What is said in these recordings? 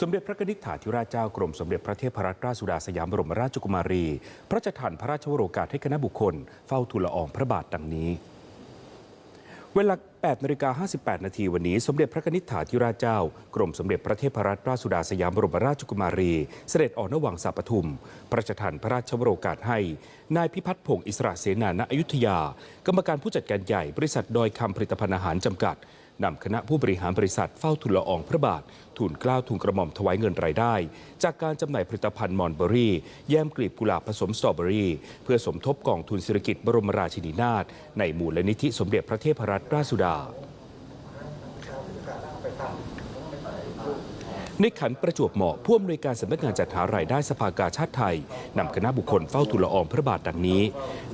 สมเด็จพระนิธิถาธิราชเจ้ากรมสมเด็จพระเทพรัตนราชสุดาสยามบรมราชกุมารี พระราชทานพระราชวโรกาสให้คณะบุคคล เฝ้าทูลละอองพระบาทดังนี้ เวลา8นาฬิกา58 นาทีวันนี้ สมเด็จพระนิธิถาธิราชเจ้า กรมสมเด็จพระเทพรัตนราชสุดาสยามบรมราชกุมารี เสด็จออกนวังสาปทุม พระราชทานพระราชวโรกาสให้ นายพิพัฒน์พงศ์อิสระเสนาณอยุธยา กรรมการผู้จัดการใหญ่บริษัทดอยคำผลิตภัณฑ์อาหารจำกัด นำคณะผู้บริหารบริษัทเฝ้าทุนละอองพระบาททุนกล้าวทุนกระหม่อมถวายเงินรายได้ จากการจำหน่ายผลิตภัณฑ์มอนเบอรี่ แยมกลีบกุหลาบผสมสตรอเบอรี่ เพื่อสมทบกองทุนเศรษฐกิจบรมราชินีนาถในมูลนิธิสมเด็จพระเทพรัตนราชสุดา ในขันประจวบเหมาะผู้อำนวยการสำนักงานจัดหารายได้สภากาชาติไทยนำคณะบุคคลเฝ้าทุลละอองพระบาทดังนี้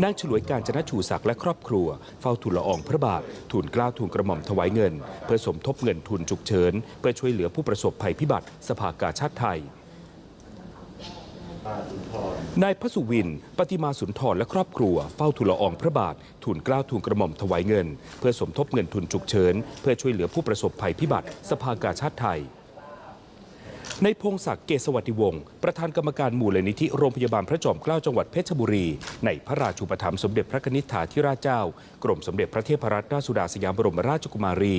นางฉลวยการจนะชูศักดิ์และครอบครัว เฝ้าทุลละอองพระบาททูลกล้าทูลกระหม่อมถวายเงิน เพื่อสมทบเงินทุนฉุกเฉิน เพื่อช่วยเหลือผู้ประสบภัยพิบัติสภากาชาติไทยนายพระสุวิน ปฏิมาสุนทรและครอบครัว เฝ้าทุลอองพระบาททูลกล้าทูลกระหม่อมถวายเงิน เพื่อสมทบเงินทุนฉุกเฉิน เพื่อช่วยเหลือผู้ประสบภัยพิบัติสภากาชาติไทย ในพงศักดิ์เกษวัติวงศ์ประธานกรรมการมูลนิธิโรงพยาบาลพระจอมเกล้าจังหวัดเพชรบุรี ในพระราชูปถัมภ์สมเด็จพระนิธิถาธิราชเจ้า กรมสมเด็จพระเทพรัตนราชสุดาสยามบรมราชกุมารี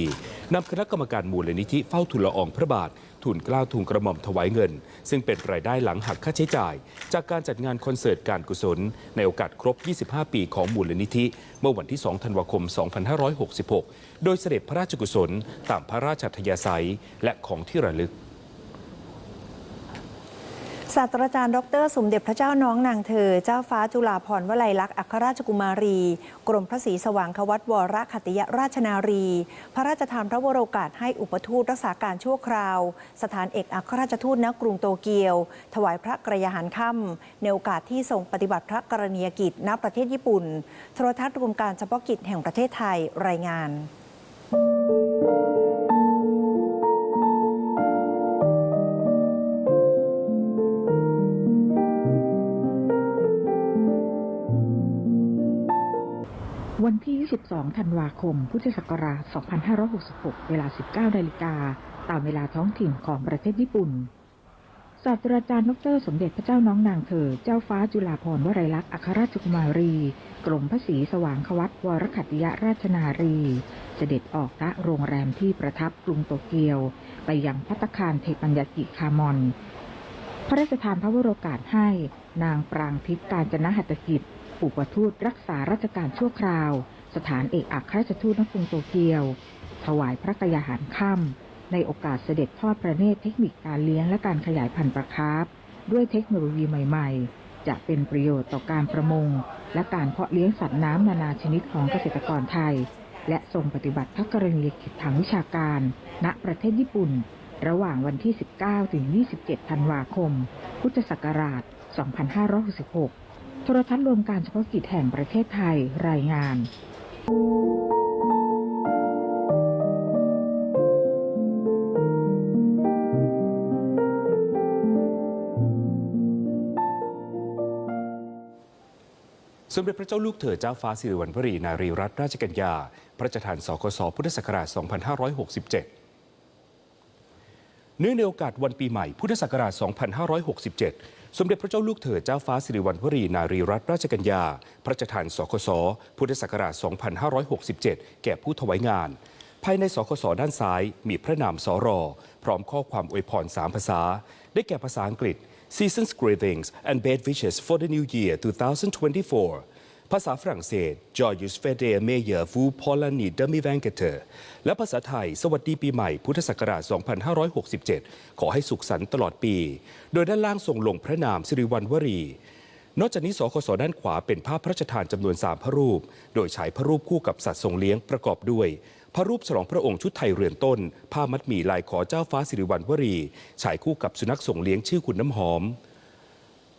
นำคณะกรรมการมูลนิธิเฝ้าทุนละอองพระบาททูลเกล้าทูลกระหม่อมถวายเงิน ซึ่งเป็นรายได้หลังหักค่าใช้จ่าย จากการจัดงานคอนเสิร์ตการกุศล ในโอกาสครบ 25 ปีของมูลนิธิ เมื่อวันที่ 2 ธันวาคม 2566 โดยเสด็จพระราชกุศล ตามพระราชอัธยาศัยและของที่ระลึก ศาสตราจารย์ดร สมเด็จพระเจ้าน้องนางเธอ เจ้าฟ้าจุฬาภรณ์วลัยลักษณ์อัครราชกุมารี กรมพระศรีสว่างควัตวรขัตติยราชนารี พระราชทานพระวโรกาสให้อุปทูตรักษาการชั่วคราว สถานเอกอัครราชทูตณกรุงโตเกียว ถวายพระกระยาหารค่ำในโอกาสที่ทรงปฏิบัติพระกรณียกิจณประเทศญี่ปุ่น โทรทัศน์รวมการเฉพาะกิจแห่งประเทศไทยรายงานวัน ที่ 22 ธันวาคม พุทธศักราช 2566 เวลา 19 นาฬิกา ตามเวลาท้องถิ่นของประเทศญี่ปุ่น ศาสตราจารย์ดร สมเด็จพระเจ้าน้องนางเธอ เจ้าฟ้าจุฬาภรณ์วลัยลักษณ์อัครราชกุมารี กรมพระศรีสว่างควัตวรขัตติยราชนารี เสด็จออกณโรงแรมที่ประทับกรุงโตเกียว ไปยังพัตตคารเทปัญญากิคามอน พระราชทานพระวโรกาสให้นางปรางทิพย์การจนหัตถกิจอุปทูตรักษาราชการชั่วคราว สถานเอกอัครราชทูตณกรุงโตเกียว ถวายพระกยาหารค่ำในโอกาสเสด็จทอดพระเนตรเทคนิคการเลี้ยงและการขยายพันธุ์ปลาคาร์ฟด้วยเทคโนโลยีใหม่ ๆ จะเป็นประโยชน์ต่อการประมง และการเพาะเลี้ยงสัตว์น้ำนานาชนิดของเกษตรกรไทย และทรงปฏิบัติพระกรณียกิจทางวิชาการ ณประเทศญี่ปุ่น ระหว่างวันที่ 19 ถึง 27 ธันวาคม พุทธศักราช 2566 โทรทัศน์รวมการเฉพาะกิจแห่งประเทศไทยรายงาน สมเด็จพระเจ้าลูกเธอเจ้าฟ้าสิริวัณวรีนารีรัตนราชกัญญา พระราชทานสกสพุทธศักราช 2567 เนื่องในโอกาสวันปีใหม่พุทธศักราช 2567 สมเด็จพระเจ้าลูกเธอเจ้าฟ้าสิริวัณวรีนารีรัตนราชกัญญา พระราชทานสกสพุทธศักราช 2567 แก่ผู้ถวายงาน ภายในสกสด้านซ้าย มีพระนามสรอ พร้อมข้อความอวยพรสามภาษา ได้แก่ภาษาอังกฤษ Season's greetings and best wishes for the new year 2024 ภาษาฝรั่งเศส Joyous Fede Meyer Vu Polani Demi v a n g e t e r และภาษาไทย สวัสดีปีใหม่พุทธศักราช 2567 ขอให้สุขสันต์ตลอดปี โดยด้านล่างทรงลงพระนามสิริวัณวรีนอกจากนี้สคสด้านขวาเป็นภาพพระราชทานจำนวน 3 พระรูป โดยฉายพระรูปคู่กับสัตว์ทรงเลี้ยงประกอบด้วย พระรูปฉลองพระองค์ชุดไทยเรือนต้น ผ้ามัดหมี่ลายขอเจ้าฟ้าสิริวัณวรี ฉายคู่กับสุนัขทรงเลี้ยงชื่อคุณน้ำหอม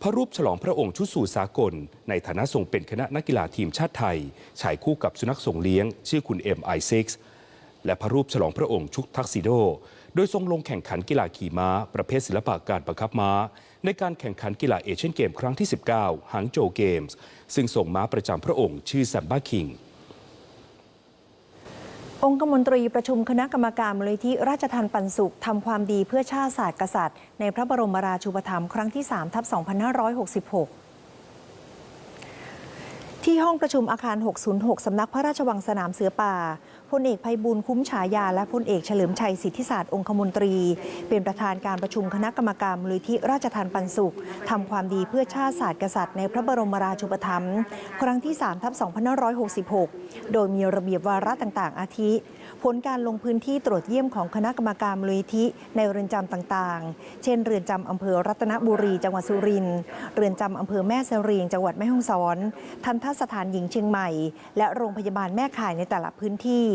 พระรูปฉลองพระองค์ชุดสู่สากล ในฐานะทรงเป็นคณะนักกีฬาทีมชาติไทยฉายคู่กับสุนัขทรงเลี้ยง ชื่อคุณ MI6 และพระรูปฉลองพระองค์ชุดทักซิโด โดยทรงลงแข่งขันกีฬาขี่ม้า ประเภทศิลปะการประคับม้า ในการแข่งขันกีฬาเอเชียนเกมครั้งที่ 19 หางโจเกมส์ ซึ่งส่งม้าประจำพระองค์ชื่อแซมบ้าคิง องคมนตรีประชุมคณะกรรมการมูลนิธิราชทานปันสุขทำความดีเพื่อชาติศาสตร์กษัตริย์ ในพระบรมราชูปถัมภ์ครั้งที่ 3 ทับ 2566 ที่ห้องประชุมอาคาร 606 สำนักพระราชวังสนามเสือป่า พลเอกภัยบุญคุ้มฉายา และพลเอกเฉลิมชัยสิทธิศาสตร์องคมนตรี เป็นประธานการประชุมคณะกรรมการมูลนิธิราชทานปันสุขทำความดีเพื่อชาติศาสตร์กษัตริย์ในพระบรมราชูปถัมภ์ครั้งที่ 3 ทับ 2566 โดยมีระเบียบวาระต่าง ๆ อาทิ ผลการลงพื้นที่ตรวจเยี่ยมของคณะกรรมการมูลนิธิในเรือนจำต่างๆ เช่น เรือนจำอำเภอรัตนบุรี จังหวัดสุรินทร์ เรือนจำอำเภอแม่เสรียงจังหวัดแม่ฮ่องสอน ทันทสถานหญิงเชียงใหม่ และโรงพยาบาลแม่ข่ายในแต่ละพื้นที่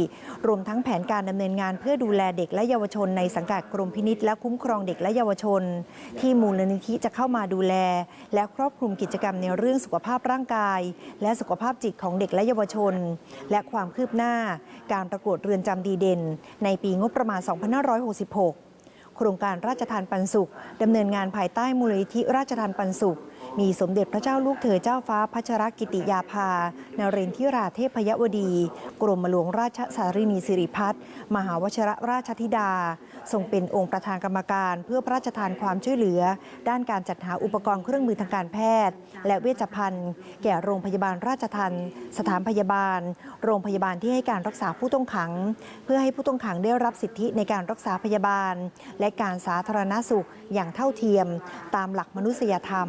รวมทั้งแผนการดำเนินงานเพื่อดูแลเด็กและเยาวชนในสังกัดกรมพินิษและคุ้มครองเด็กและเยาวชน ที่มูลนิธิจะเข้ามาดูแล และครอบคลุมกิจกรรมในเรื่องสุขภาพร่างกาย และสุขภาพจิตของเด็กและเยาวชน และความคืบหน้า การประกวดเรือนจำดีเด่น ในปีงบประมาณ 2566 โครงการราชทานปันสุขดำเนินงานภายใต้มูลนิธิราชทานปันสุข มีสมเด็จพระเจ้าลูกเธอเจ้าฟ้าพัชรกิติยาภานเรนทิราเทพยวดี กรมหลวงราชสารินีสิริพัฒน์มหาวชรราชธิดา ทรงเป็นองค์ประธานกรรมการ เพื่อพระราชทานความช่วยเหลือ ด้านการจัดหาอุปกรณ์เครื่องมือทางการแพทย์ และเวชภัณฑ์ แก่โรงพยาบาลราชทันสถานพยาบาล โรงพยาบาลที่ให้การรักษาผู้ต้องขัง เพื่อให้ผู้ต้องขังได้รับสิทธิในการรักษาพยาบาล และการสาธารณสุขอย่างเท่าเทียม ตามหลักมนุษยธรรม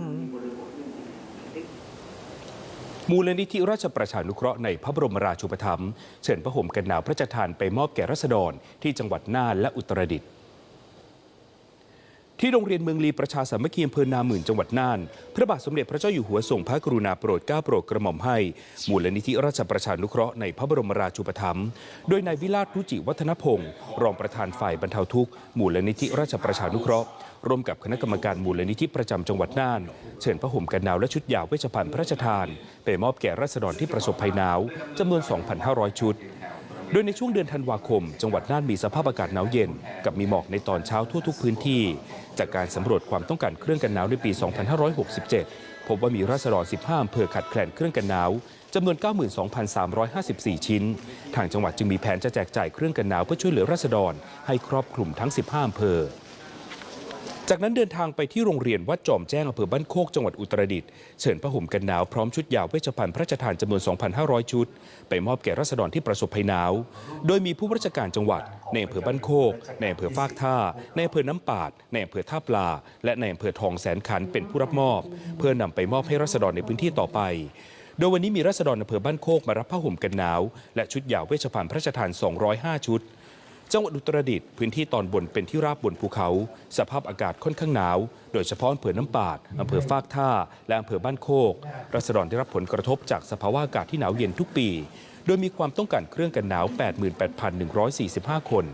มูลนิธิราชประชานุเคราะห์ในพระบรมราชูปถัมภ์เชิญพระห่มกันหนาวพระราชทานไปมอบแก่รัษฎรที่จังหวัดน่านและอุตรดิตถ์ที่โรงเรียนเมืองลีประชาสามัคคีอำเภอนาหมื่นจังหวัดน่าน พระบาทสมเด็จพระเจ้าอยู่หัวทรงพระกรุณาโปรดเกล้าโปรดกระหม่อมให้ มูลนิธิราชประชานุเคราะห์ในพระบรมราชูปถัมภ์โดยนายวิราชรุจิวัฒนพงศ์รองประธานฝ่ายบรรเทาทุกข์ มูลนิธิราชประชานุเคราะห์ ร่วมกับคณะกรรมการมูลนิธิประจำจังหวัดน่าน เชิญพระห่มกันหนาวและชุดยาวเวชภัณฑ์พระราชทาน ไปมอบแก่ราษฎรที่ประสบภัยหนาวจำนวน 2,500 ชุด โดยในช่วงเดือนธันวาคม จังหวัดน่านมีสภาพอากาศหนาวเย็น กับมีหมอกในตอนเช้าทั่วทุกพื้นที่ จากการสำรวจความต้องการเครื่องกันหนาวในปี 2567 พบว่ามีราษฎร 15อำเภอขาดแคลนเครื่องกันหนาวจำนวน 92,354 ชิ้น ทางจังหวัดจึงมีแผนจะแจกจ่ายเครื่องกันหนาวเพื่อช่วยเหลือราษฎรให้ครอบคลุมทั้ง 15อำเภอ จากนั้นเดินทางไปที่โรงเรียนวัดจอมแจ้งอำเภอบ้านโคกจังหวัดอุตรดิตถ์เชิญผ้าห่มกันหนาวพร้อมชุดยาวเวชภัณฑ์พระราชทานจำนวน 2,500 ชุด ไปมอบแก่รัษฎรที่ประสบภัยหนาว โดยมีผู้ราชการจังหวัด ในอำเภอบ้านโคก ในอำเภอฟากท่า ในอำเภอน้ำปาด ในอำเภอท่าปลา และในอำเภอทองแสนขันเป็นผู้รับมอบ เพื่อนำไปมอบให้รัษฎรในพื้นที่ต่อไปโดยวันนี้มีรัษฎรอำเภอบ้านโคกมารับผ้าห่มกันหนาว และชุดยาวเวชภัณฑ์พระราชทาน 205 ชุด จังหวัดอุตรดิตถ์พื้นที่ตอนบนเป็นที่ราบบนภูเขา สภาพอากาศค่อนข้างหนาว โดยเฉพาะอำเภอน้ำปาดอำเภอฟากท่า และอำเภอบ้านโคกรัษฎรได้รับผลกระทบจากสภาวะอากาศที่หนาวเย็นทุกปี โดยมีความต้องการเครื่องกันหนาว 88,145 คน